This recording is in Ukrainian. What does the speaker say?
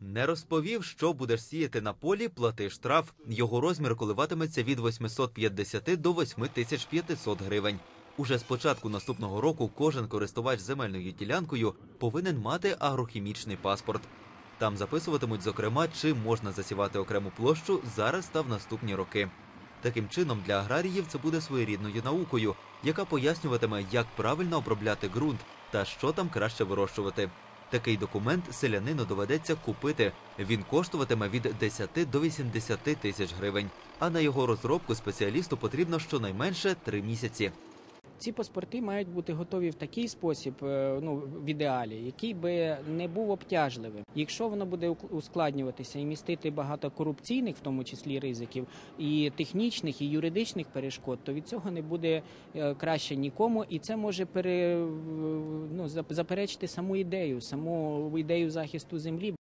Не розповів, що будеш сіяти на полі, плати штраф. Його розмір коливатиметься від 850 до 8500 гривень. Уже з початку наступного року кожен користувач земельною ділянкою повинен мати агрохімічний паспорт. Там записуватимуть, зокрема, чи можна засівати окрему площу зараз та в наступні роки. Таким чином, для аграріїв це буде своєрідною наукою, яка пояснюватиме, як правильно обробляти ґрунт та що там краще вирощувати. Такий документ селянину доведеться купити. Він коштуватиме від 10 до 80 тисяч гривень. А на його розробку спеціалісту потрібно щонайменше 3 місяці. Ці паспорти мають бути готові в такий спосіб, е, ну в ідеалі, який би не був обтяжливим. Якщо воно буде ускладнюватися і містити багато корупційних, в тому числі ризиків, і технічних, і юридичних перешкод, то від цього не буде е, краще нікому, і це може пере, ну, заперечити саму ідею, саму ідею захисту землі.